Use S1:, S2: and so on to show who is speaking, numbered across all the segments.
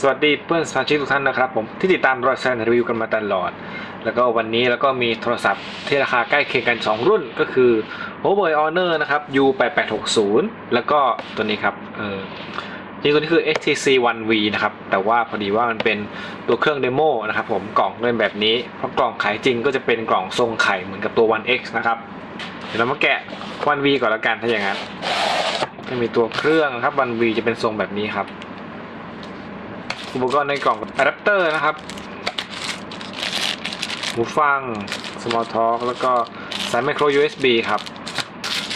S1: สวัสดีเพื่อนสมาชิกทุกท่านนะครับผมที่ติดตามรอยแซนรีวิวกันมาตลอด แล้วก็วันนี้แล้วก็มีโทรศัพท์ที่ราคาใกล้เคียงกัน 2 รุ่นก็คือ Huawei Honor นะครับ U8860 แล้วก็ตัวนี้ครับเออจริงตัวนี้คือ HTC One V นะครับ แต่ว่าพอดีว่ามันเป็นตัวเครื่องเดโมนะครับผมกล่องเป็นแบบนี้ เพราะกล่องขายจริงก็จะเป็นกล่องทรงไข่เหมือนกับตัว One X นะครับเดี๋ยวเรามาแกะ One V ก่อนละกันถ้าอย่างนั้นจะมีตัวเครื่องครับ One V จะเป็นทรงแบบนี้ครับ อุปกรณ์ในกล่องอะแดปเตอร์นะครับหูฟัง Small Talk แล้วก็สาย Micro USB ครับ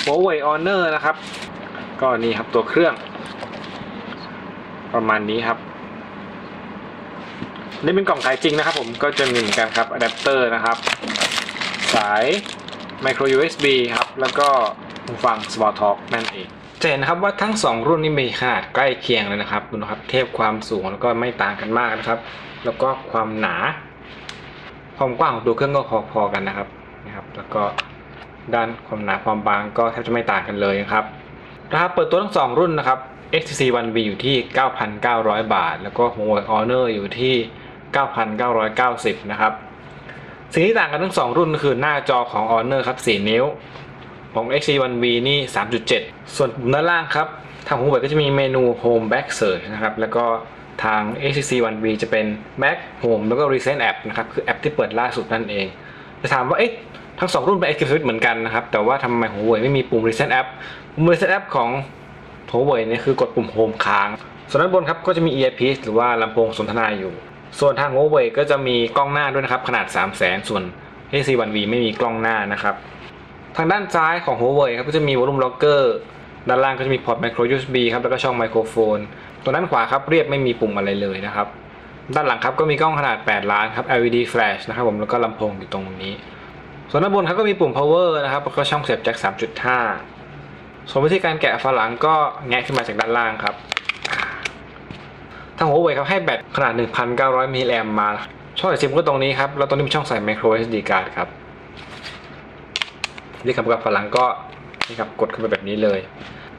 S1: Huawei Honor นะครับ ก็นี่ครับตัวเครื่อง ประมาณนี้ครับ นี่เป็นกล่องขายจริงนะครับผมก็จะมีเหมือนกันครับอะแดปเตอร์นะครับ สาย Micro USB ครับ แล้วก็หูฟัง Small Talk นั่นเอง จะเห็นนะครับว่าทั้ง 2 รุ่นนี้มีขนาดใกล้เคียงเลยนะครับดูนะครับเทียบความสูงแล้วก็ไม่ต่างกันมากนะครับ แล้วก็ความหนาความกว้างของตัวเครื่องก็พอๆกันนะครับนะครับ แล้วก็ด้านความหนาความบางก็แทบจะไม่ต่างกันเลยนะครับราคาเปิดตัวทั้ง 2 รุ่นนะครับ HTC One V อยู่ที่ 9,900 บาท แล้วก็ Huawei Honor อยู่ที่ 9,990 นะครับ สิ่งที่ต่างกันทั้ง 2 รุ่นคือหน้าจอของ Honor ครับ 4 นิ้ว ของ HTC One V นี่ 3.7 ส่วนปุ่มด้านล่างครับ ทาง Huawei ก็จะมีเมนู Home Back Search นะครับ แล้วก็ทาง HTC One V จะเป็น Back Home แล้วก็ Recent App นะครับ คือแอปที่เปิดล่าสุดนั่นเอง จะถามว่า เอ๊ะ ทั้ง2รุ่นเป็น Active Switch เหมือนกันนะครับ แต่ว่าทำไม Huawei ไม่มีปุ่ม Recent App ปุ่ม Recent App ของ Huawei เนี่ยคือกดปุ่ม Home ค้าง ส่วนด้านบนครับก็จะมี earpiece หรือว่าลำโพงสนทนาอยู่ ส่วนทาง Huawei ก็จะมีกล้องหน้าด้วยนะครับขนาด 3 0 0 0 0 0ส่วน HTC One V ไม่มีกล้องหน้านะครับ ทางด้านซ้ายของ Huawei ครับก็จะมี volume locker ด้านล่างก็จะมีพอร์ต micro USB ครับแล้วก็ช่องไมโครโฟน ตัวด้านขวาครับเรียบไม่มีปุ่มอะไรเลยนะครับ ด้านหลังครับก็มีกล้องขนาด 8 ล้านครับ LED flash นะครับผมแล้วก็ลำโพงอยู่ตรงนี้ ส่วนด้านบนครับก็มีปุ่ม power นะครับแล้วก็ช่องเสียบแจ็ค3.5 ส่วนวิธีการแกะฝาหลังก็แงะขึ้นมาจากด้านล่างครับทาง Huawei ครับให้แบตขนาด 1,900มิลลิแอมมาช่องใส่ซิมก็ตรงนี้ครับแล้วตรงนี้เป็นช่องใส่ micro SD card ครับ นี่ครับกับฝาหลังก็นี่ครับกดเข้าไปแบบนี้เลย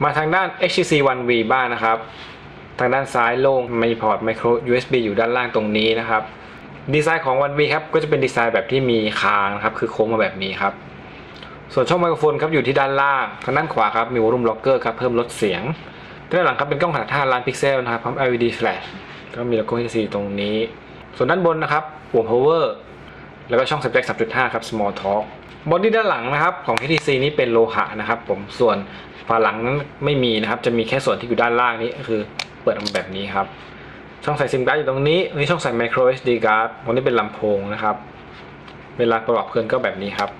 S1: มาทางด้าน HTC One V บ้างนะครับ ทางด้านซ้ายโล่งมีพอร์ต micro USB อยู่ด้านล่างตรงนี้นะครับดีไซน์ของ One V ครับก็จะเป็นดีไซน์แบบที่มีคางนะครับคือโค้งมาแบบนี้ครับส่วนช่องไมโครโฟนครับอยู่ที่ด้านล่างทางด้านขวาครับมีวอลลุ่มล็อกเกอร์ครับเพิ่มลดเสียงด้านหลังครับเป็นกล้องขนาด5ล้านพิกเซลนะครับพร้อม LED flash ก็มีโลโก้ HTC ตรงนี้ ส่วนด้านบนนะครับปุ่ม power แล้วก็ช่องเสียบแจ็ค3.5 ครับ small talk บอดี้ด้านหลังนะครับของ HTC นี้เป็นโลหะนะครับ ผมส่วนฝาหลังนั้นไม่มีนะครับ จะมีแค่ส่วนที่อยู่ด้านล่างนี้คือเปิดออกมาแบบนี้ครับ ช่องใส่ซิมการ์ดอยู่ตรงนี้นี้ช่องใส่ micro SD card ตรงนี้เป็นลำโพงนะครับ เวลาประกอบเครื่องก็แบบนี้ครับ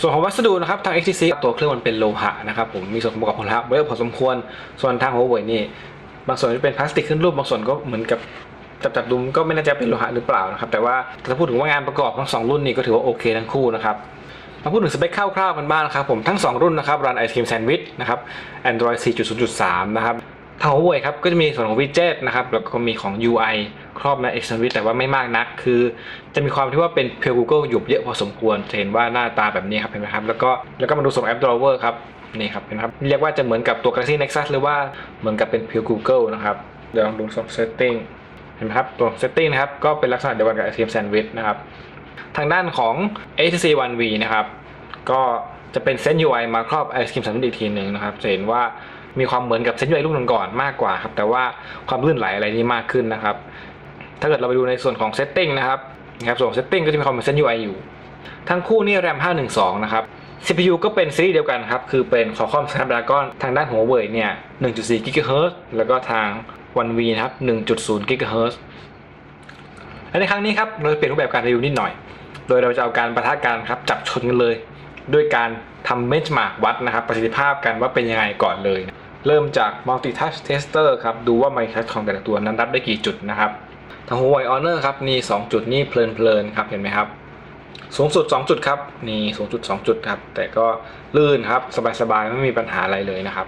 S1: ส่วนของวัสดุนะครับทาง HTC ตัวเครื่องมันเป็นโลหะนะครับผมมีส่วนประกอบของโลหะเยอะพอสมควร ส่วนทาง Huawei นี่บางส่วนจะเป็นพลาสติกขึ้นรูปบางส่วนก็เหมือนกับจับจับดูก็ไม่น่ใจะเป็นโลหะหรือเปล่านะครับ แต่ว่าถ้าพูดถึงว่างานประกอบทั้งสองรุ่นนี้ก็ถือว่าโอเคทั้งคู่นะครับ มาพูดถึงสเปคคร่าวๆกันบ้างนะครับผมทั้ง 2 รุ่นนะครับรันไอศครีมแซนด์วิชนะครับ Android 4.0.3 นะครับทาง Huawei ครับก็จะมีส่วนของ widget นะครับแล้วก็มีของ UI ครอบใน X Sandwich แต่ว่าไม่มากนัก คือจะมีความที่ว่าเป็นเพียว Google อยู่เยอะพอสมควรจะเห็นว่าหน้าตาแบบนี้ครับเห็นไหมครับแล้วก็แล้วก็มาดูส่งแอป Drawer ครับนี่ครับเห็นไหมครับเรียกว่าจะเหมือนกับตัว Galaxy Nexus หรือว่าเหมือนกับเป็นเพียว Google นะครับเดี๋ยวลองดูส่ง setting เห็นไหมครับตัว setting นะครับก็เป็นลักษณะเดียวกันกับ Ice Cream Sandwich นะครับ ทางด้านของ HTC One V นะครับ ก็จะเป็นเซน UI มาครอบ Ice Cream Sandwich อีกทีหนึ่งนะครับจะเห็นว่ามีความเหมือนกับเซน UI รุ่นก่อนมากกว่าครับ แต่ว่าความลื่นไหลอะไรนี่มากขึ้นนะครับ ถ้าเกิดเราไปดูในส่วนของ setting นะครับนะครับส่วนของ setting ก็จะมีความเป็นเซน UI อยู่ ทั้งคู่นี่ RAM 512 นะครับ CPU ก็เป็นซีรีส์เดียวกันครับ คือเป็น Qualcomm Snapdragon ทางด้าน Huawei เนี่ย 1.4 GHz แล้วก็ทาง One V นะครับ 1.0 GHz และในครั้งนี้ครับ เราจะเปลี่ยนรูปแบบการรีวิวนิดหน่อย โดยเราจะเอาการประทะกันครับจับชนกันเลย ด้วยการทำ benchmark วัดนะครับ ประสิทธิภาพกันว่าเป็นยังไงก่อนเลย เริ่มจาก multi touch tester ครับ ดูว่า multi touch ของแต่ละตัวนั้นรับได้กี่จุดนะครับทาง Huawei Honor ครับนี่2จุดนี่เพลินๆครับเห็นไหมครับ สูงสุด 2 จุดครับนี่สูงสุด 2 จุดครับ แต่ก็ลื่นครับสบายๆไม่มีปัญหาอะไรเลยนะครับ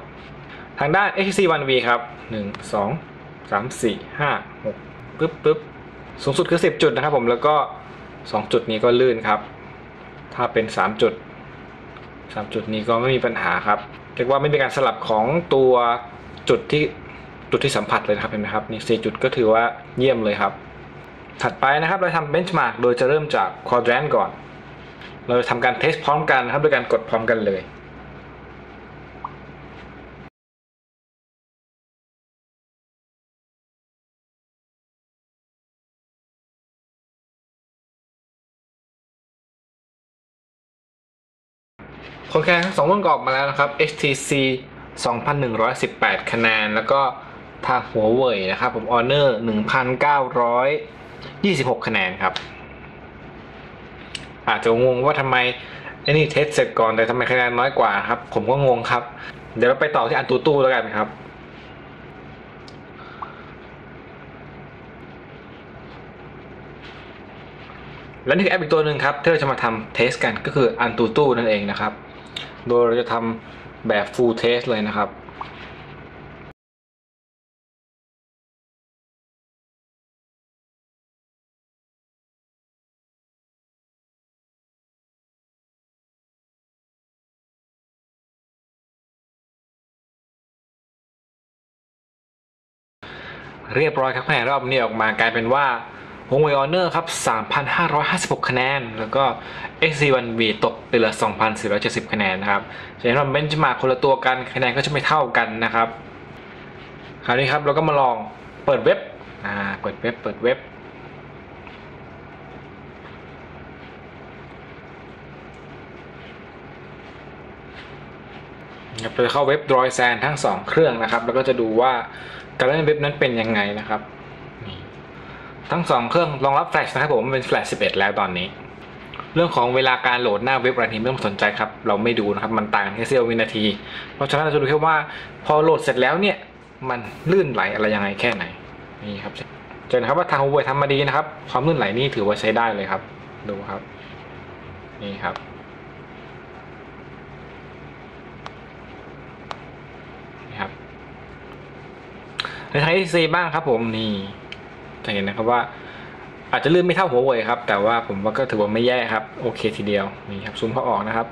S1: ทางด้าน HTC One V ครับ 1 2 3 4 5 6ปึ๊บปึ๊บสูงสุดคือ 10 จุดนะครับผมแล้วก็ 2 จุดนี้ก็ลื่นครับ ถ้าเป็น 3 จุด 3 จุดนี้ก็ไม่มีปัญหาครับเรียกว่าไม่มีการสลับของตัวจุดที่จุดที่สัมผัสเลยครับเห็นไหมครับนี่สี่จุดก็ถือว่าเยี่ยมเลยครับ ถัดไปนะครับเราทำเบนช์มาร์กโดยจะเริ่มจาก quadrant ก่อน เราจะทำการเทสพร้อมกันครับด้วยการกดพร้อมกันเลย ผลคะแนนทั้งสองรุ่นก็ออกมาแล้วนะครับ HTC 2,118 คะแนน แล้วก็ทางหัวเว่ยนะครับ ผม Honor 1,926 คะแนนครับ อาจจะงงว่าทำไมไอ้นี่เทสเสร็จก่อนแต่ทำไมคะแนนน้อยกว่าครับ ผมก็งงครับ เดี๋ยวเราไปต่อที่อันตูตู้แล้วกันครับและนี่คือแอปอีกตัวหนึ่งครับที่เราจะมาทำเทสกันก็คืออันตูตู้นั่นเองนะครับ โดยเราจะทำแบบ full test เลยนะครับเรียบร้อยครับคะแนนรอบนี้ออกมากลายเป็นว่า h o n g w e i Honor ครับ 3,556 คะแนน แล้วก็ XC1V ตกไปเหลือ 2,470 คะแนนนะครับจะเห็นว่าเบนช์มาคนละตัวกัน คะแนนก็จะไม่เท่ากันนะครับ คราวนี้ครับเราก็มาลองเปิดเว็บ อ่า เปิดเว็บ เปิดเว็บ เราจะเข้าเว็บ d r o i d s a n ทั้ง 2 เครื่องนะครับ แล้วก็จะดูว่าการเล่นเว็บนั้นเป็นยังไงนะครับ ทั้ง 2 เครื่องรองรับแฟลชนะครับผมมันเป็นแฟลช11 แล้วตอนนี้ เรื่องของเวลาการโหลดหน้าเว็บอะไรนี้ไม่ต้องสนใจครับ เราไม่ดูนะครับ มันต่างแค่เสี้ยววินาที เพราะฉะนั้นเราจะดูแค่ว่าพอโหลดเสร็จแล้วเนี่ย มันลื่นไหลอะไรยังไงแค่ไหนนี่ครับจอนะครับว่าทาง Huawei ทำมาดีนะครับ ความลื่นไหลนี่ถือว่าใช้ได้เลยครับ ดูครับ นี่ครับนี่ครับในทาง HTC บ้างครับผมนี่ จะเห็นนะครับว่า อาจจะลื่นไม่เท่าหัวเว่ยครับ แต่ว่าผมว่าก็ถือว่าไม่แย่ครับ โอเคทีเดียวนี่ครับซูมเข้าออกนะครับ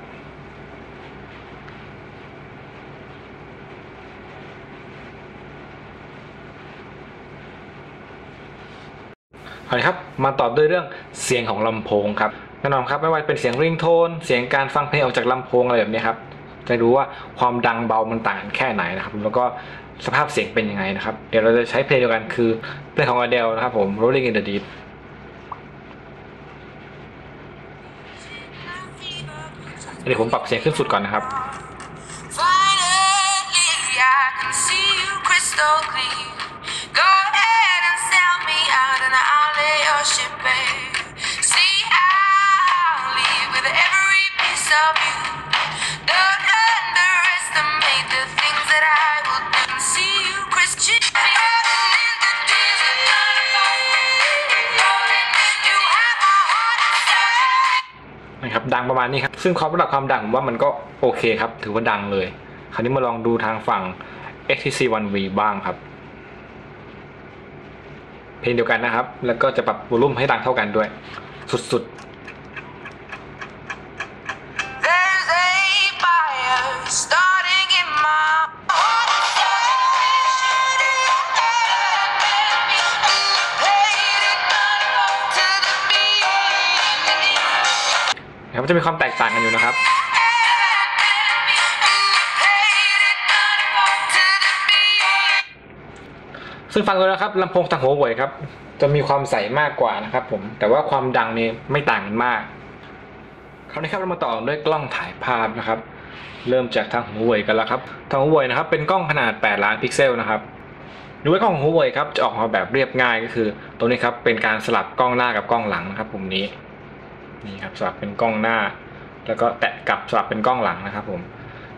S1: เอาละครับ มาตอบด้วยเรื่องเสียงของลำโพงครับแน่นอนครับไม่ว่าจะเป็นเสียงริงโทน เสียงการฟังเพลงออกจากลำโพงอะไรแบบนี้ครับจะรู้ว่าความดังเบามันต่างกันแค่ไหนนะครับ แล้วก็ สภาพเสียงเป็นยังไงนะครับ เดี๋ยวเราจะใช้เพลงเดียวกันคือเพลงของอเดลนะครับผม Rolling in the Deep เดี๋ยวผมปรับเสียงขึ้นสุดก่อนนะครับ
S2: See, I'll.
S1: ซึ่งความระดับความดังผมว่ามันก็โอเคครับ ถือว่าดังเลย คราวนี้มาลองดูทางฝั่ง HTC One V บ้างครับ เพลงเดียวกันนะครับ แล้วก็จะปรับวอลลุ่มให้ดังเท่ากันด้วย สุด
S2: ๆ beat.
S1: ๆนะครับจะมีความแตกต่างกันอยู่นะครับซึ่งฟังดูนะครับลำโพงทางหัวเว่ยครับ จะมีความใสมากกว่านะครับผมแต่ว่าความดังนี่ไม่ต่างกันมาก คราวนี้ครับเรามาต่อด้วยกล้องถ่ายภาพนะครับ เริ่มจากทางหัวเว่ยกันแล้วครับทางหัวเว่ยนะครับเป็นกล้องขนาด 8 ล้านพิกเซลนะครับดูไว้กล้องของหัวเว่ยครับจะออกมาแบบเรียบง่ายก็คือ ตรงนี้ครับเป็นการสลับกล้องหน้ากับกล้องหลังนะครับผมนี้ นี่ครับสลับเป็นกล้องหน้า แล้วก็แตะกลับสลับเป็นกล้องหลังนะครับผม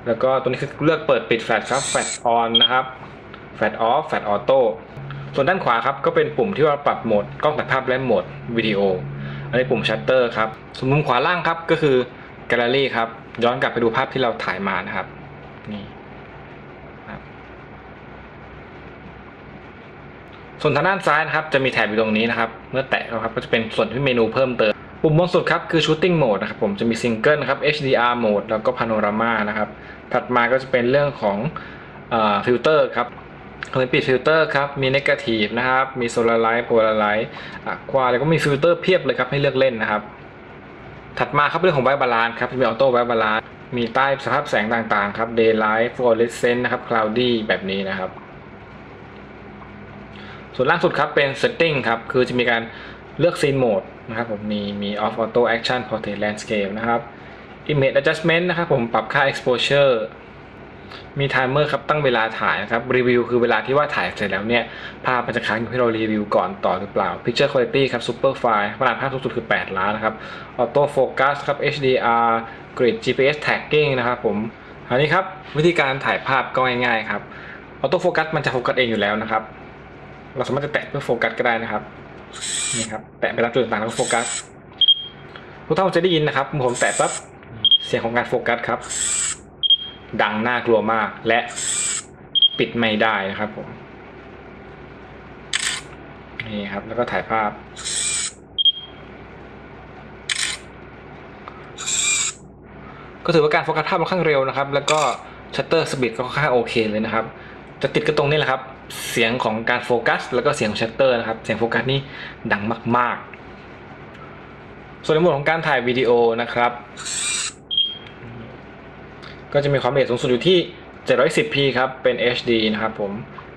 S1: แล้วก็ตัวนี้คือเลือกเปิดปิดแฟลชครับแฟลชออนนะครับแฟลชออฟแฟลชออโต้ส่วนด้านขวาครับก็เป็นปุ่มที่ว่าปรับโหมดกล้องถ่ายภาพและโหมดวิดีโอ อันนี้ปุ่มชัตเตอร์ครับส่วนมุมขวาล่างครับก็คือแกลเลอรี่ครับย้อนกลับไปดูภาพที่เราถ่ายมานะครับนี่ครับส่วนทางด้านซ้ายนะครับจะมีแถบอยู่ตรงนี้นะครับ เมื่อแตะเข้าครับก็จะเป็นส่วนที่เมนูเพิ่มเติม ปุ่มบนสุดครับคือ shooting mode นะครับผมจะมี single นะครับ HDR mode แล้วก็ panorama นะครับ ถัดมาก็จะเป็นเรื่องของฟิลเตอร์ครับเขาเป็นปิดฟิลเตอร์ครับ มี Negative นะครับ มี Solar Light Polar Light อะควาแล้วก็มีฟิลเตอร์เพียบเลยครับให้เลือกเล่นนะครับ ถัดมาครับเรื่องของไวบาลานครับมีออโต้ไวบาลานมีใต้สภาพแสงต่างๆครับ Daylight Fluorescent นะครับ Cloudy แบบนี้นะครับ ส่วนล่างสุดครับเป็น Setting ครับ คือจะมีการ เลือก Scene Mode นะครับผมมีมี Off Auto Action Portrait Landscape นะครับ Image Adjustment นะครับผมปรับค่า Exposure มีไทม์เมอร์ครับตั้งเวลาถ่ายนะครับรีวิวคือเวลาที่ว่าถ่ายเสร็จแล้วเนี่ย ภาพมันจะค้างอยู่ให้เรารีวิวก่อนต่อหรือเปล่า Picture Quality ครับ Super Fine ขนาดภาพสูงสุดคือ 8 ล้านนะครับ Auto Focus ครับ HDR Grid GPS Tagging นะครับผมอันนี้ครับวิธีการถ่ายภาพก็ง่ายๆครับ Auto Focus มันจะโฟกัสเองอยู่แล้วนะครับ เราสามารถจะแตะเพื่อโฟกัสก็ได้นะครับ นี่ครับแตะไปตามจุดต่างๆแล้วโฟกัสทุกท่านจะได้ยินนะครับผมแตะปั๊บเสียงของการโฟกัสครับ ดังน่ากลัวมากและปิดไม่ได้นะครับผมนี่ครับแล้วก็ถ่ายภาพ ก็ถือว่าการโฟกัสภาพค่อนข้างเร็วนะครับ แล้วก็ชัตเตอร์สปีดก็ค่อนข้างโอเคเลยนะครับ จะติดก็ตรงนี้แหละครับ เสียงของการโฟกัส แล้วก็เสียงของชัตเตอร์นะครับ เสียงโฟกัสนี่ดังมาก ๆ ส่วนในหมวดของการถ่ายวิดีโอนะครับ ก็จะมีความละเอียดสูงสุดอยู่ที่ 710p ครับ เป็น HD นะครับผม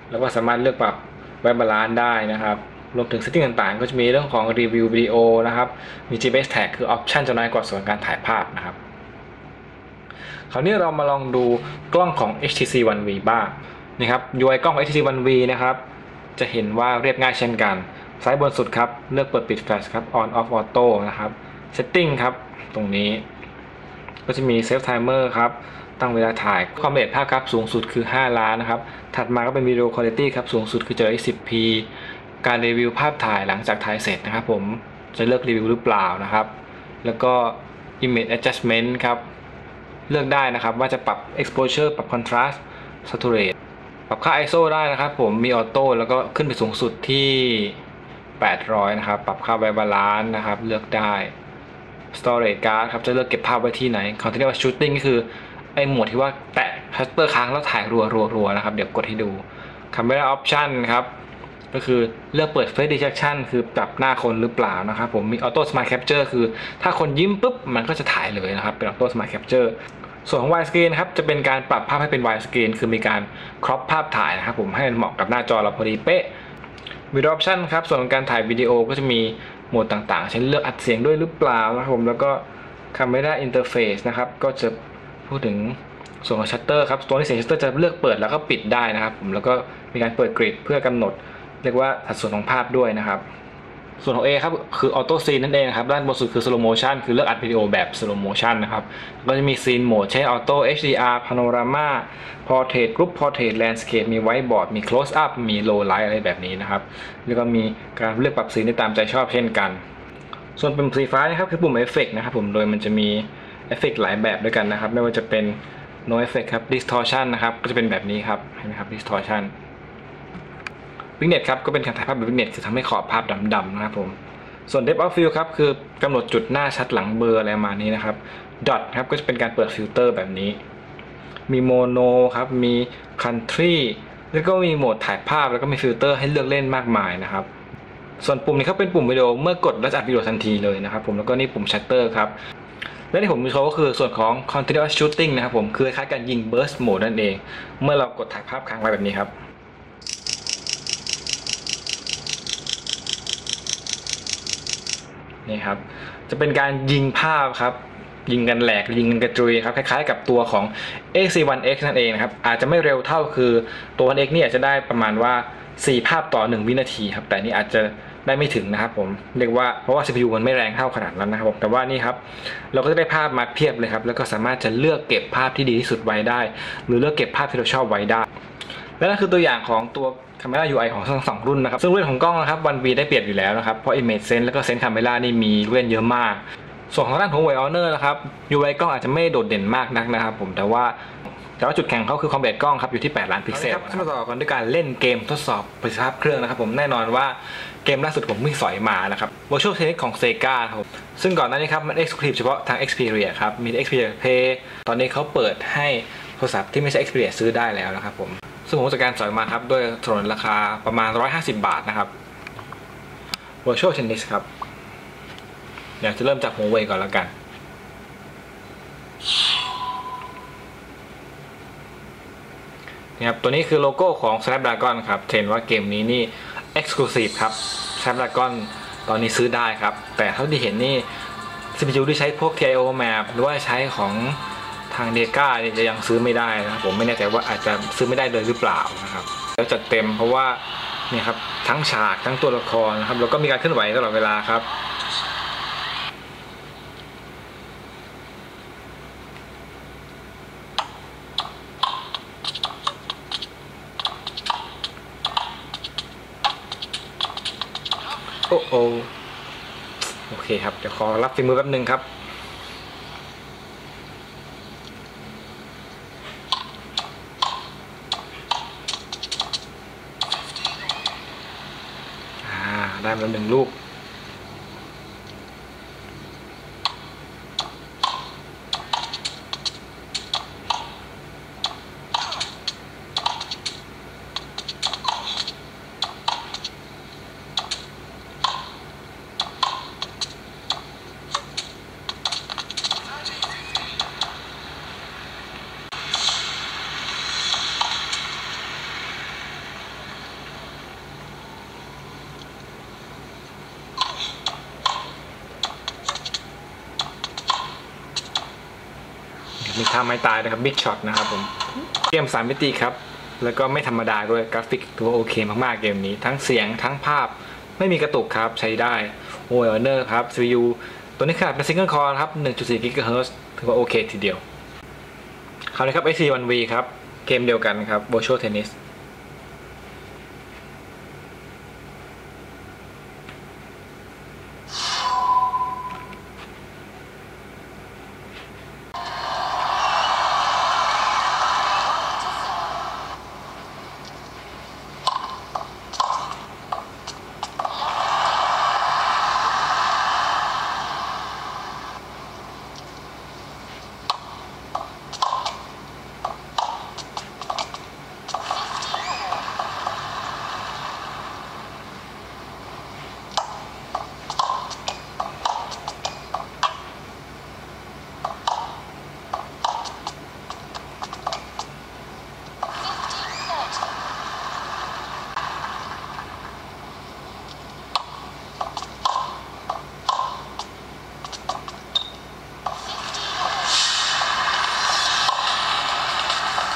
S1: แล้วก็สามารถเลือกปรับไว้บาลานซ์ได้นะครับ รวมถึง setting ต่างๆ ก็จะมีเรื่องของรีวิววิดีโอนะครับ มี GPS tag คือ option จะน้อยกว่าส่วนการถ่ายภาพนะครับ คราวนี้เรามาลองดูกล้องของ HTC One V บ้าง นะครับ UI กล้อง HTC One V นะครับ จะเห็นว่าเรียบง่ายเช่นกัน ซ้ายบนสุดครับ เลือกเปิดปิดแฟลชครับ on off auto นะครับ setting ครับ ตรงนี้ ก็จะมี save timer ครับ ตั้งเวลาถ่ายความละเอียดภาพครับ สูงสุดคือ 5 ล้านนะครับ ถัดมาก็เป็นวิดีโอคุณภาพครับ สูงสุดคือ 710p การรีวิวภาพถ่ายหลังจากถ่ายเสร็จนะครับผม จะเลือกรีวิวหรือเปล่านะครับ แล้วก็ image adjustment ครับ เลือกได้นะครับว่าจะปรับ exposure ปรับ contrast saturate ปรับค่า ISO ได้นะครับ ผมมีออโต้แล้วก็ขึ้นไปสูงสุดที่ 800 นะครับ ปรับค่าไวบาลานซ์นะครับ เลือกได้ storage card ครับ จะเลือกเก็บภาพไว้ที่ไหน continuous shooting ก็คือ ไอโหมดที่ว่าแตะชัตเตอร์ค้างแล้วถ่ายรัวรัวรัวนะครับ เดี๋ยวกดให้ดู camera option ครับ ก็คือเลือกเปิด face detection คือปรับหน้าคนหรือเปล่านะครับ ผมมี auto smart capture คือ ถ้าคนยิ้มปุ๊บมันก็จะถ่ายเลยนะครับ เป็น auto smart capture ส่วนของ wide screen นะครับจะเป็นการปรับภาพให้เป็น wide screen คือมีการ crop ภาพถ่ายนะครับผมให้มันเหมาะกับหน้าจอเราพอดีเป๊ะ video option ครับส่วนของการถ่ายวิดีโอก็จะมีโหมดต่างๆ เช่นเลือกอัดเสียงด้วยหรือเปล่านะครับผมแล้วก็ camera interface นะครับก็จะพูดถึงส่วนของชัตเตอร์ครับตัวนี้เสียงชัตเตอร์จะเลือกเปิดแล้วก็ปิดได้นะครับผมแล้วก็มีการเปิดกริดเพื่อกำหนด เรียกว่าสัดส่วนของภาพด้วยนะครับ ส่วนของ A ครับคือ Auto Scene นั่นเองครับด้านบนสุดคือ Slow Motion คือเลือกอัดวิดีโอแบบ Slow Motion นะครับก็จะมี Scene Mode ใช้ Auto HDR Panorama Portrait Group Portrait Landscape มี Whiteboard มี Close Up มี Low Light อะไรแบบนี้นะครับ แล้วก็มีการเลือกปรับสีได้ตามใจชอบเช่นกัน ส่วนปุ่มสีฟ้านะครับคือปุ่ม Effect นะครับผมโดยมันจะมี Effect หลายแบบด้วยกันนะครับ ไม่ว่าจะเป็น No Effect ครับ Distortion นะครับก็จะเป็นแบบนี้ครับเห็นไหมครับ Distortion วิกเน็ตครับก็เป็นการถ่ายภาพแบบวิกเน็ตคือทำให้ขอบภาพดำๆนะครับผมส่วน Depth of Field ครับคือกำหนดจุดหน้าชัดหลังเบลอร์อะไรมานี้นะครับ Dot ครับก็จะเป็นการเปิดฟิลเตอร์แบบนี้ มีโมโนครับมี Country แล้วก็มีโหมดถ่ายภาพแล้วก็มีฟิลเตอร์ให้เลือกเล่นมากมายนะครับส่วนปุ่มนี้ครับเป็นปุ่มวิดีโอเมื่อกดแล้วจะอัดวิดีโอทันทีเลยนะครับผมแล้วก็นี่ปุ่ม Shutter ครับและที่ผมมีโชว์ก็คือส่วนของ continuous shooting นะครับผมคือคล้ายๆการยิง burst mode นั่นเอง เมื่อเรากดถ่ายภาพค้างไว้แบบนี้ครับ นี่ครับ จะเป็นการยิงภาพครับ ยิงกันแหลกยิงกันกระจุยครับคล้ายๆกับตัวของ XC1X นั่นเองนะครับ อาจจะไม่เร็วเท่าคือตัว 1X นี่อาจจะได้ประมาณว่า 4 ภาพต่อ 1 วินาทีครับ แต่นี่อาจจะได้ไม่ถึงนะครับผมเรียกว่าเพราะว่า CPU มันไม่แรงเท่าขนาดนั้นนะครับผมแต่ว่านี่ครับเราก็จะได้ภาพมาเพียบเลยครับแล้วก็สามารถจะเลือกเก็บภาพที่ดีที่สุดไว้ได้ หรือเลือกเก็บภาพที่เราชอบไว้ได้ และนั่นคือตัวอย่างของตัว Camera UI ของทั้งสองรุ่นนะครับ ซึ่งรุ่นของกล้องนะครับ One V ได้เปรียบอยู่แล้วนะครับ เพราะ Image Sense แล้วก็ Sense Camera นี่มีเลื่อนเยอะมาก ส่วนของด้านของ Huawei Honor นะครับ UI กล้องอาจจะไม่โดดเด่นมากนักนะครับผมแต่ว่าแต่ว่าจุดแข็งเขาคือความละเอียดกล้องครับอยู่ที่ 8 ล้านพิกเซลครับมาต่อกันด้วยการเล่นเกมทดสอบประสิทธิภาพเครื่องนะครับผมแน่นอนว่าเกมล่าสุดผมเพิ่งสอยมานะครับ Virtual Tennis ของ Sega ครับผมซึ่งก่อนหน้านี้ครับมัน Exclusive เฉพาะทาง Xperia ครับมี Xperia Play ตอนนี้เขาเปิดให้โทรศัพท์ที่ไม่ใช่ Xperia ซื้อได้แล้วนะครับผม ซึ่งผมจัดการสอยมาครับ ด้วยถนนราคาประมาณ 150 บาทนะครับ Virtual Tennis ครับ เดี๋ยวจะเริ่มจากหัวเว่ยก่อนแล้วกัน นะครับตัวนี้คือโลโก้ของ Snapdragon ครับเห็นว่าเกมนี้นี่ Exclusive ครับ Snapdragon ตอนนี้ซื้อได้ครับ แต่เท่าที่เห็นนี่ CPU ที่ใช้พวก TIO map หรือว่าใช้ของ ทางเดก้าเนี่ยจะยังซื้อไม่ได้นะครับผมไม่แน่ใจว่าอาจจะซื้อไม่ได้เลยหรือเปล่านะครับ แล้วจัดเต็มเพราะว่าเนี่ยครับทั้งฉากทั้งตัวละครนะครับแล้วก็มีการเคลื่อนไหวตลอดเวลาครับโอ้โอโอเคครับเดี๋ยวขอรับฝีมือแป๊บหนึงครับ อ่า ได้มาแล้วหนึ่งลูกาไม้ตายนะครับบิ๊กช็อตนะครับผมเกมสามมิติครับ แล้วก็ไม่ธรรมดาด้วยกราฟิกถือว่าโอเคมากๆเกมนี้ ทั้งเสียงทั้งภาพไม่มีกระตุกครับใช้ได้โอเวอร์เนอร์ครับ CPU ตัวนี้ขนาดเป็นซิงเกิลคอร์ครับ 1.4 GHz ถือว่าโอเคทีเดียวคราวนี้ครับ AC1V ครับ เกมเดียวกันครับ Virtual Tennis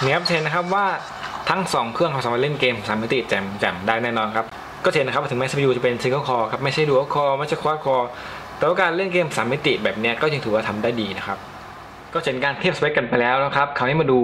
S1: เนี่ยครับเห็นนะครับว่าทั้ง 2 เครื่องเขาสามารถเล่นเกมสามมิติแจ่มแจ่มได้แน่นอนครับ ก็เห็นนะครับถึงแม้ CPU จะเป็น Single Core ครับไม่ใช่ Dual Core ไม่ใช่ Quad Core แต่ว่าการเล่นเกมสามมิติแบบเนี้ยก็ยังถือว่าทำได้ดีนะครับก็เช่นการเทียบสเปคกันไปแล้วนะครับ คราวนี้มาดู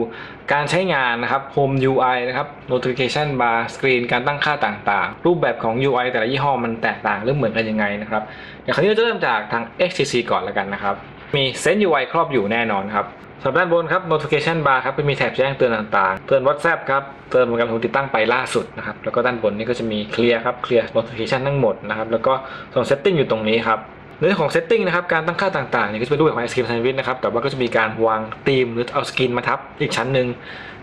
S1: การใช้งานนะครับ Home UI นะครับ Notification Bar Screen การตั้งค่าต่างๆ รูปแบบของ UI แต่ละยี่ห้อมันแตกต่างหรือเหมือนกันยังไงนะครับ เดี๋ยวคราวนี้เราจะเริ่มจากทาง HTC ก่อนแล้วกันนะครับ มี Sense UI ครอบอยู่แน่นอนครับ สำหรับด้านบนครับ Notification Bar ครับจะมีแถบแจ้งเตือนต่างๆ เตือน WhatsApp ครับ เตือนโปรแกรมถูกติดตั้งไปล่าสุดนะครับ แล้วก็ด้านบนนี่ก็จะมี Clear ครับ Clear Notification ทั้งหมดนะครับ แล้วก็ส่วน Setting อยู่ตรงนี้ครับในเรื่องของ setting นะครับ การตั้งค่าต่างๆเนี่ยก็จะเป็นรูปแบบของ Ice Cream Sandwich นะครับ แต่ว่าก็จะมีการวางธีมหรือเอาสกินมาทับอีกชั้นหนึ่ง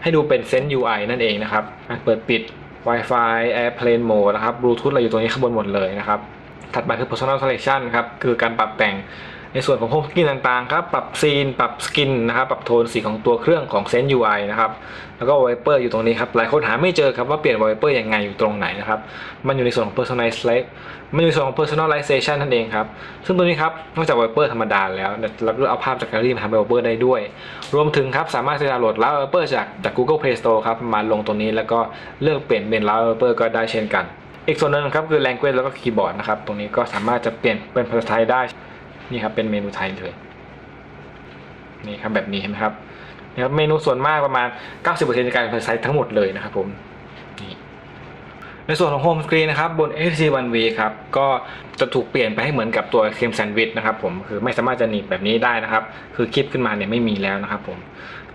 S1: ให้ดูเป็น Sense UI นั่นเองนะครับการเปิดปิด Wi-Fi Airplane Mode นะครับ Bluetooth อะไรอยู่ตรงนี้ข้างบนหมดเลยนะครับ ถัดมาคือ Personal Selection ครับ คือการปรับแต่ง ในส่วนของ Home Screen ต่างๆครับปรับซีน ปรับสกินนะครับปรับโทนสีของตัวเครื่องของ Sense UI นะครับแล้วก็ Wallpaper อยู่ตรงนี้ครับหลายคนหาไม่เจอครับว่าเปลี่ยน Wallpaper ยังไงอยู่ตรงไหนนะครับมันอยู่ในส่วนของ Personalize มันอยู่ในส่วนของ Personalization นั่นเองครับซึ่งตัวนี้ครับนอกจาก Wallpaper ธรรมดาแล้วเราก็เอาภาพจากแกลเลอรี่มาทำเป็น Wallpaper ได้ด้วย รวมถึงครับสามารถจะดาวน์โหลดแล้ว Wallpaper จากจาก Google Play Store ครับมาลงตรงนี้แล้วก็เลือกเปลี่ยนเป็นแล้ว Wallpaper ก็ได้เช่นกัน อีกส่วนหนึ่งครับคือ language แล้วก็คีย์บอร์ดนะครับตรงนี้ก็สามารถจะเปลี่ยนเป็นภาษาไทยได้ นี่ครับเป็นเมนูไทยเลยนี่ครับแบบนี้เห็นไหมครับนะครับเมนูส่วนมากประมาณ 90%จะกลายเป็นภาษาไทยทั้งหมดเลยนะครับผมนี่ในส่วนของโฮมสกรีนนะครับบน HTC One V ครับก็จะถูกเปลี่ยนไปให้เหมือนกับตัวเคมแซนด์วิชนะครับผมคือไม่สามารถจะหนีบแบบนี้ได้นะครับ คือคลิปขึ้นมาเนี่ยไม่มีแล้วนะครับผม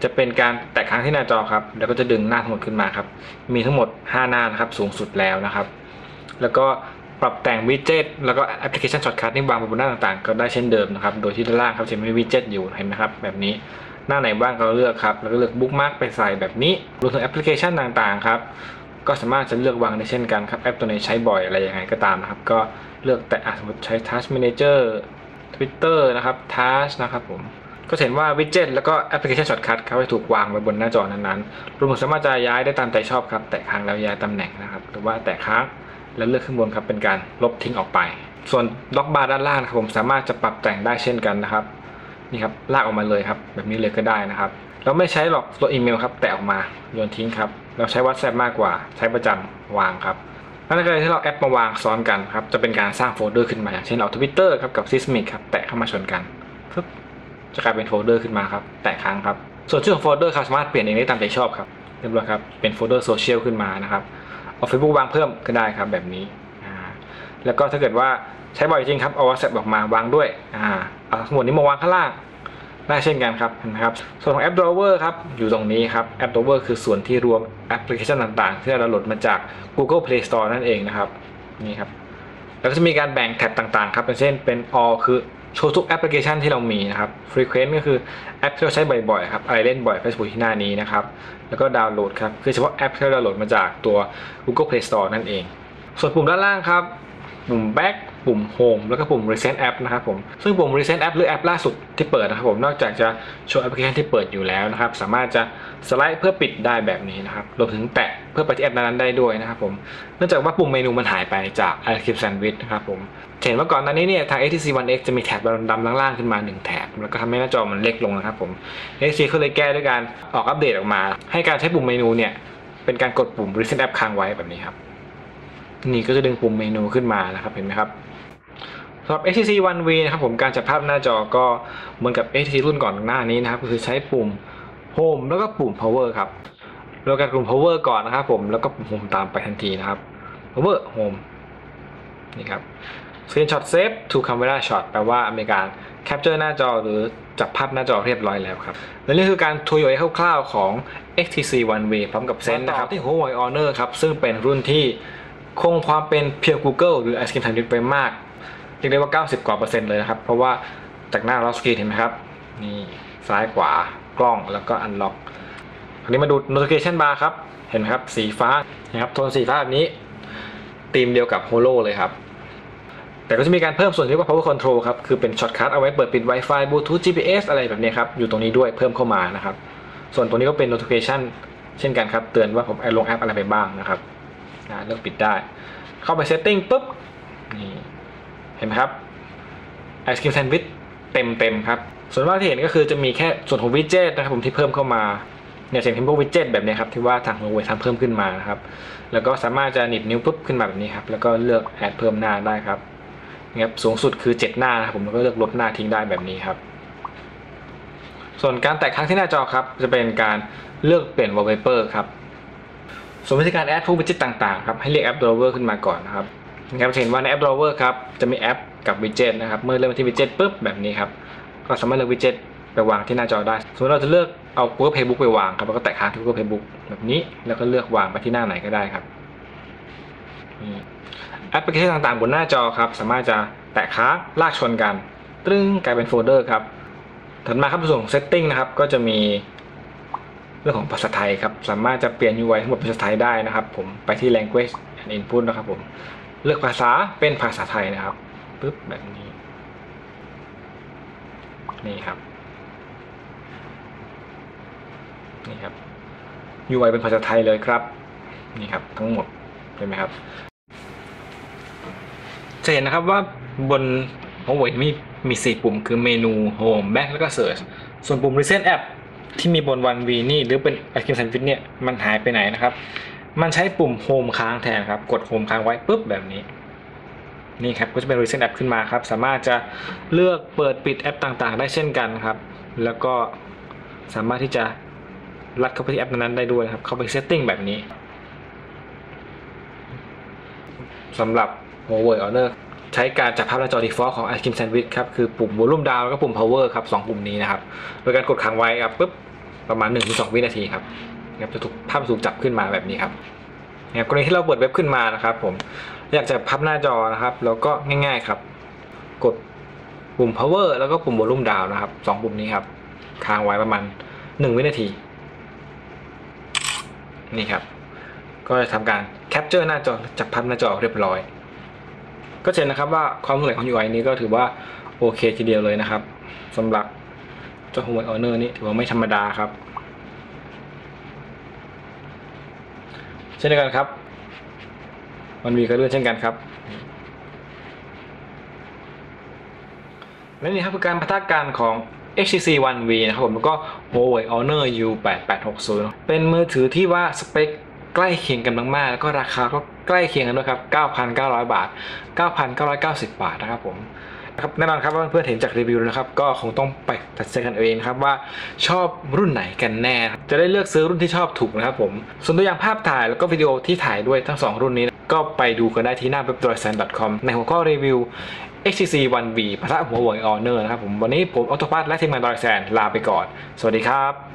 S1: จะเป็นการแตะค้างที่หน้าจอครับ แล้วก็จะดึงหน้าทั้งหมดขึ้นมาครับ มีทั้งหมด 5 หน้านะครับสูงสุดแล้วนะครับ แล้วก็ ปรับแต่งวิดเจ็ตแล้วก็แอปพลิเคชันช็อตคัทนี่วางบนหน้าต่างๆ ก็ได้เช่นเดิมนะครับ โดยที่ด้านล่างครับจะมีวิดเจ็ตอยู่เห็นไหมครับ แบบนี้หน้าไหนบ้างก็เลือกครับ แล้วก็เลือกบุ๊กมาร์กไปใส่แบบนี้รวมถึงแอปพลิเคชันต่างๆครับก็สามารถจะเลือกวางได้เช่นกันครับแอปตัวไหนใช้บ่อยอะไรยังไงก็ตามนะครับ ก็เลือกแต่อะสมมติใช้ Task Manager Twitter นะครับ Task นะครับผมก็เห็นว่าวิดเจ็ตแล้วก็แอปพลิเคชันช็อตคัทครับจะถูกวางไว้บนหน้าจอนั้นๆรวมถึงสามารถจะย้ายได้ตามใจชอบครับ แตะค้างแล้วย้ายตำแหน่งนะครับ หรือว่าแตะค้าง แล้วเลือกขึ้นบนครับเป็นการลบทิ้งออกไป ส่วนล็อกบาร์ด้านล่างครับผมสามารถจะปรับแต่งได้เช่นกันนะครับนี่ครับลากออกมาเลยครับ แบบนี้เลยก็ได้นะครับ เราไม่ใช้หรอกตัวอีเมลครับ แตะออกมาโยนทิ้งครับ เราใช้ WhatsApp มากกว่าใช้ประจำวางครับนั่นก็เลยที่เราแอปมาวางซ้อนกันครับ จะเป็นการสร้างโฟลเดอร์ขึ้นมาอย่างเช่นเอา Twitter ครับกับ Sysmic ครับแตะเข้ามาชนกันปึ๊บจะกลายเป็นโฟลเดอร์ขึ้นมาครับ แตะค้างครับ ส่วนชื่อของโฟลเดอร์ครับสามารถเปลี่ยนเองได้ตามใจชอบครับเรียบร้อยครับเป็นโฟลเดอร์โซเชียลขึ้นมานะครับ เอา Facebook วางเพิ่มก็ได้ครับแบบนี้ แล้วก็ถ้าเกิดว่าใช้บ่อยจริงครับเอา WhatsApp ออกมาวางด้วยอเอาทั้งหมดนี้มาวางข้างล่างได้เช่นกันครับนไหมครับ ส่วนของแอป Drawer ครับอยู่ตรงนี้ครับแอป Drawer คือส่วนที่รวมแอปพลิเคชันต่างๆ ที่เราโหลดมาจาก Google Play Store นั่นเองนะครับนี่ครับแล้วก็จะมีการแบ่งแท็บต่างๆครับอย่างเช่นเป็น all คือ โชว์ทุกแอปพลิเคชันที่เรามีนะครับ frequent ก็คือแอปที่เราใช้บ่อยๆครับ อะไรเล่นบ่อย Facebook ที่หน้านี้นะครับ แล้วก็ดาวน์โหลดครับ คือเฉพาะแอปที่เราดาวน์โหลดมาจากตัว Google Play Store นั่นเอง ส่วนปุ่มด้านล่างครับ ปุ่ม back ปุ่ม home แล้วก็ปุ่ม recent app นะครับผม ซึ่งปุ่ม recent app หรือแอปล่าสุดที่เปิดนะครับผม นอกจากจะโชว์แอปพลิเคชันที่เปิดอยู่แล้วนะครับ สามารถจะสไลด์เพื่อปิดได้แบบนี้นะครับ รวมถึงแตะเพื่อไปที่แอปนั้นได้ด้วยนะครับผม เนื่องจากว่าปุ่มเมนูมันหายไปจาก i c r i p Sandwich นะครับผม เห็นว่าก่อนหน้านี้เนี่ยทาง HTC One X จะมีแถบดำๆล่างๆขึ้นมา 1 แถบ แล้วก็ทำให้หน้าจอมันเล็กลงนะครับผม HTC ก็เลยแก้ด้วยการออกอัปเดตออกมา ให้การใช้ปุ่มเมนูเนี่ยเป็นการกดปุ่ม recent app ค้างไว้แบบนี้ครับ นี่ก็จะดึงปุ่มเมนูขึ้นมานะครับเห็นไหมครับสำหรับ HTC One V นะครับผมการจัดภาพหน้าจอก็เหมือนกับ HTC รุ่นก่อนหน้านี้นะครับคือใช้ปุ่ม Home แล้วก็ปุ่ม Power ครับเราการปุ่ม Power ก่อนนะครับผมแล้วก็ปุ่ม Home ตามไปทันทีนะครับ Power Home นี่ครับ Screenshot Save to Camera Shot แปลว่ามีการ capture หน้าจอหรือจับภาพหน้าจอเรียบร้อยแล้วครับ และนี่คือการทัวร์ย่อยคร่าวๆของ HTC One Way พร้อมกับเซนนะครับที่ Huawei Honor ครับซึ่งเป็นรุ่นที่คงความเป็นเพียว Google หรือ Ice Cream Sandwich ไปมากเรียกได้ว่า 90 กว่าเปอร์เซ็นต์เลยนะครับ เพราะว่าจากหน้าล็อกสกรีนเห็นไหมครับ นี่ซ้ายขวากล้องแล้วก็อันล็อกคราวนี้มาดู notification bar ครับ เห็นไหมครับ สีฟ้านะครับโทนสีฟ้าแบบนี้ธีมเดียวกับ Holo เลยครับ แต่ก็จะมีการเพิ่มส่วนที่เรียกว่า power control ครับ คือเป็นช็อตคัทเอาไว้เปิดปิด Wi-Fi Bluetooth GPS อะไรแบบนี้ครับ อยู่ตรงนี้ด้วยเพิ่มเข้ามานะครับ ส่วนตัวนี้ก็เป็น notification เช่นกันครับ เตือนว่าผมลงแอปอะไรไปบ้างนะครับเลือกปิดได้ เข้าไป setting ปุ๊บ นี่ เห็นไหมครับไอศครีมแซนด์วิชเต็มเต็มครับ ส่วนมากที่เห็นก็คือจะมีแค่ส่วนของวิดเจ็ตนะครับผมที่เพิ่มเข้ามาเนี่ยเสียงพิมพวกวิดเจ็ตแบบนี้ครับที่ว่าทาง Huawei ทำเพิ่มขึ้นมานะครับ แล้วก็สามารถจะหนีบนิ้วปุ๊บขึ้นมาแบบนี้ครับ แล้วก็เลือกแอดเพิ่มหน้าได้ครับ นะครับสูงสุดคือ 7 หน้านะครับผมแล้วก็เลือกลดหน้าทิ้งได้แบบนี้ครับ ส่วนการแตะค้างที่หน้าจอครับ จะเป็นการเลือกเปลี่ยน wallpaper ครับส่วนวิธีการแอดพวกวิดเจ็ตต่างๆครับให้เรียกแอป drawer ขึ้นมาก่อนนะครับนะครับจะเห็นว่าในแอป drawer ครับจะมีแอปกับวิดเจ็ตนะครับเมื่อเลือกมที่วิดเจ็ตปุ๊บแบบนี้ครับก็สามารถเลือกวิดเจ็ตไปวางที่หน้าจอได้สมมติเราจะเลือกเอา Google Playbook ไปวางครับแล้วก็แตะค้างที่ Google Playbook แบบนี้แล้วก็เลือกวางไปที่หน้าไหนก็ได้ครับนี่ แอปพลิเคชันต่างๆ บนหน้าจอครับ สามารถจะแตะค้างลากชนกันตึ้งกลายเป็นโฟลเดอร์ครับ ถัดมาครับส่วนของ setting นะครับ ก็จะมีเรื่องของภาษาไทยครับ สามารถจะเปลี่ยน UI ทั้งหมดเป็นภาษาไทยได้นะครับ ผม ไปที่ language and input นะครับผม เลือกภาษาเป็นภาษาไทยนะครับปึ๊บแบบนี้ นี่ครับ นี่ครับ UI เป็นภาษาไทยเลยครับ นี่ครับทั้งหมดเห็นไหมครับ จะเห็นนะครับว่าบน Huawei มีมีสี่ปุ่มคือเมนู Home Back แล้วก็ Search ส่วนปุ่ม Recent App ที่มีบน One V นี่หรือเป็น i c r e a m Sandwich เนี่ยมันหายไปไหนนะครับ มันใช้ปุ่ม Home ค้างแทนครับ กด Home ค้างไว้ปุ๊บแบบนี้ นี่ครับก็จะเป็น Recent App ขึ้นมาครับ สามารถจะเลือกเปิดปิดแอปต่างๆ ได้เช่นกันครับ แล้วก็สามารถที่จะลัดเข้าไปที่แอปนั้นๆได้ด้วยครับ เข้าไป Setting แบบนี้สำหรับ Huawei Honor ใช้การจับภาพหน้าจอ default ของ Ice Cream Sandwich ครับ คือปุ่ม volume down แล้วก็ปุ่ม power ครับสองปุ่มนี้นะครับ โดยการกดค้างไว้ครับปุ๊บประมาณ 1-2 วินาทีครับนะครับจะถูกภาพถูกจับขึ้นมาแบบนี้ครับนะครับกรณีที่เราเปิดเว็บขึ้นมานะครับ ผมอยากจะพับหน้าจอนะครับ แล้วก็ง่าย ๆครับ กดปุ่ม power แล้วก็ปุ่ม volume down นะครับสองปุ่มนี้ครับค้างไว้ประมาณ 1 วินาที นี่ครับ ก็จะทำการแคปเจอร์หน้าจอจับภาพหน้าจอเรียบร้อย ก็เห็นนะครับว่าความสวยของ UI นี้ก็ถือว่าโอเคทีเดียวเลยนะครับสำหรับเจ้า Huawei Honor นี่ถือว่าไม่ธรรมดาครับ เช่นเดียวกันครับ มันมีก็เลื่อนเช่นกันครับและนี่ครับคือการพัฒนาการของ HTC One V นะครับผมแล้วก็ Huawei Honor U8860 เป็นมือถือที่ว่าสเปค ใกล้เคียงกันมากๆ แล้วก็ราคาก็ใกล้เคียงกันด้วยครับ 9,900 บาท 9,990 บาทนะครับผมนะครับแน่นอนครับว่าเพื่อนๆเห็นจากรีวิวนะครับก็คงต้องไปตัดสินกันเองครับว่าชอบรุ่นไหนกันแน่ จะได้เลือกซื้อรุ่นที่ชอบถูกนะครับผมส่วนตัวอย่างภาพถ่ายแล้วก็วิดีโอที่ถ่ายด้วยทั้งสองรุ่นนี้ ก็ไปดูกันได้ที่หน้าเว็บ d r o i d s a n c o m ในหัวข้อรีวิว HTC One V พระหัว Huawei Honor นะครับผมวันนี้ผมออโตพัทและทีมงาน d r o i d s a n ลาไปก่อน สวัสดีครับ